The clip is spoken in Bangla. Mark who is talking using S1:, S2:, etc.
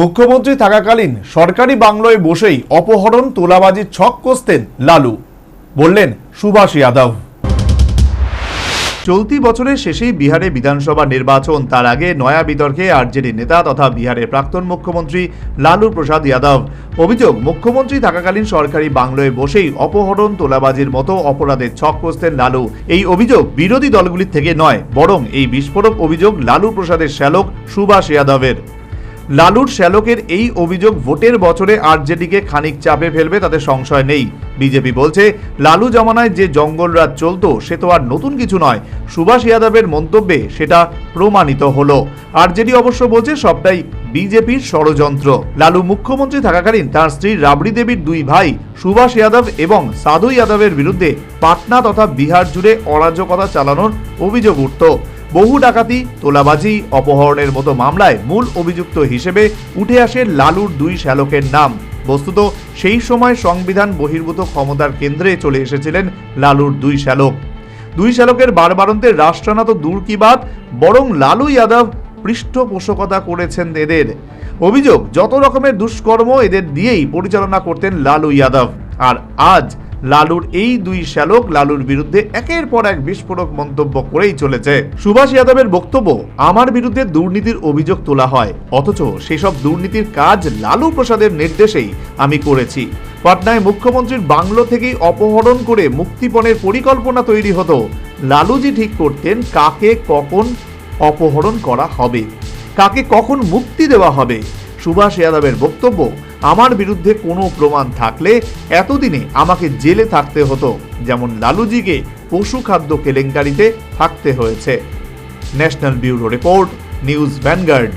S1: মুখ্যমন্ত্রী থাকাকালীন সরকারি বাংলোয় বসেই অপহরণ, তোলাবাজির ছক কষতেন লালু। বললেন সুভাষ যাদব। চলতি বছরের শেষেই বিহারে বিধানসভা নির্বাচন, তার আগে নয়া বিতর্কে আরজেডি নেতা তথা বিহারের প্রাক্তন মুখ্যমন্ত্রী লালু প্রসাদ যাদব। অভিযোগ, মুখ্যমন্ত্রী থাকাকালীন সরকারি বাংলোয় বসেই অপহরণ, তোলাবাজির মতো অপরাধের ছক কষতেন লালু। এই অভিযোগ বিরোধী দলগুলির থেকে নয়, বরং এই বিস্ফোরক অভিযোগ লালু প্রসাদের শ্যালক সুভাষ যাদবের। লালুর শ্যালকের এই অভিযোগ ভোটের বছরে আরজেডিকে খানিক চাপে ফেলবে তাতে সংশয় নেই। বিজেপি বলছে, লালু জমানায় যে জঙ্গলরাজ চলতো, সে তো আর নতুন কিছু নয়। সুভাষ যাদবের মন্তব্যে সেটা প্রমাণিত হলো। আরজেডি অবশ্য বলছে, সবটাই বিজেপির ষড়যন্ত্র। লালু মুখ্যমন্ত্রী থাকাকালীন তার স্ত্রী রাবড়ি দেবীর দুই ভাই, সুভাষ যাদব এবং সাধু যাদবের বিরুদ্ধে পাটনা তথা বিহার জুড়ে অরাজকতা চালানোর অভিযোগ উঠত। বহু ডাকাতি, তোলাবাজি, অপহরণের মতো মামলায় মূল অভিযুক্ত হিসেবে উঠে আসে লালুর দুই শ্যালকের নাম। বস্তুত, সেই সময় সংবিধান বহির্ভূত ক্ষমতার কেন্দ্রে চলে এসেছিলেন লালুর দুই শ্যালক। দুই শ্যালকের বারবারন্তে রাষ্ট্রানা তো দূর কি বাদ বরং লালু যাদব পৃষ্ঠপোষকতা করেছেন এদের। অভিযোগ, যত রকমের দুষ্কর্ম এদের দিয়েই পরিচালনা করতেন লালু যাদব। আর আজ লালুর এই দুই শ্যালক লালুর বিরুদ্ধে একের পর এক বিস্ফোরক মন্তব্য করেই চলেছে। সুভাষ যাদবের বক্তব্য, আমার বিরুদ্ধে দুর্নীতির অভিযোগ তোলা হয়। অথচ সেসব দুর্নীতির কাজ লালু প্রসাদের নির্দেশেই আমি করেছি। পাটনায় মুখ্যমন্ত্রীর বাংলো থেকেই অপহরণ করে মুক্তিপণের পরিকল্পনা তৈরি হতো। লালুজি ঠিক করতেন কাকে কখন অপহরণ করা হবে, কাকে কখন মুক্তি দেওয়া হবে। সুভাষ যাদবের বক্তব্য আমার বিরুদ্ধে কোনো প্রমাণ থাকলে এতদিনে আমাকে জেলে থাকতে হতো, যেমন লালুজিকে পশু খাদ্য কেলেঙ্কারিতে থাকতে হয়েছে। National bureau report, news Vanguard.